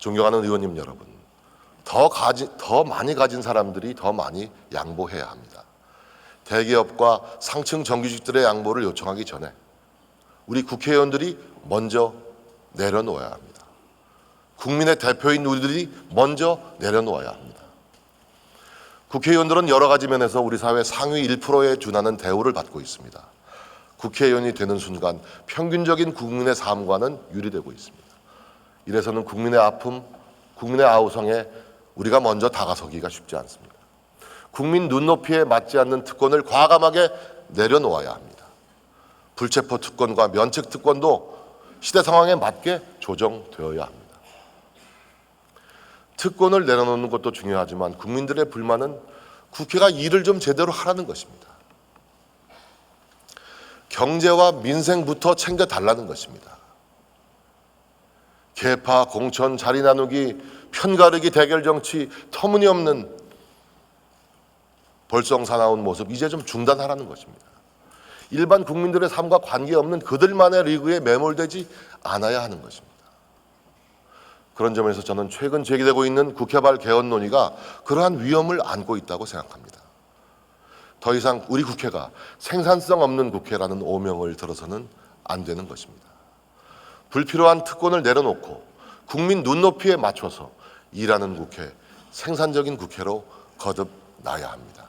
존경하는 의원님 여러분, 더 가지 더 많이 가진 사람들이 더 많이 양보해야 합니다. 대기업과 상층 정규직들의 양보를 요청하기 전에 우리 국회의원들이 먼저 내려놓아야 합니다. 국민의 대표인 우리들이 먼저 내려놓아야 합니다. 국회의원들은 여러 가지 면에서 우리 사회 상위 1%에 준하는 대우를 받고 있습니다. 국회의원이 되는 순간 평균적인 국민의 삶과는 유리되고 있습니다. 이래서는 국민의 아픔, 국민의 아우성에 우리가 먼저 다가서기가 쉽지 않습니다. 국민 눈높이에 맞지 않는 특권을 과감하게 내려놓아야 합니다. 불체포 특권과 면책 특권도 시대 상황에 맞게 조정되어야 합니다. 특권을 내려놓는 것도 중요하지만 국민들의 불만은 국회가 일을 좀 제대로 하라는 것입니다. 경제와 민생부터 챙겨 달라는 것입니다. 개파, 공천, 자리 나누기, 편가르기 대결 정치, 터무니없는 벌성사나운 모습 이제 좀 중단하라는 것입니다. 일반 국민들의 삶과 관계없는 그들만의 리그에 매몰되지 않아야 하는 것입니다. 그런 점에서 저는 최근 제기되고 있는 국회발 개헌 논의가 그러한 위험을 안고 있다고 생각합니다. 더 이상 우리 국회가 생산성 없는 국회라는 오명을 들어서는 안 되는 것입니다. 불필요한 특권을 내려놓고 국민 눈높이에 맞춰서 일하는 국회, 생산적인 국회로 거듭나야 합니다.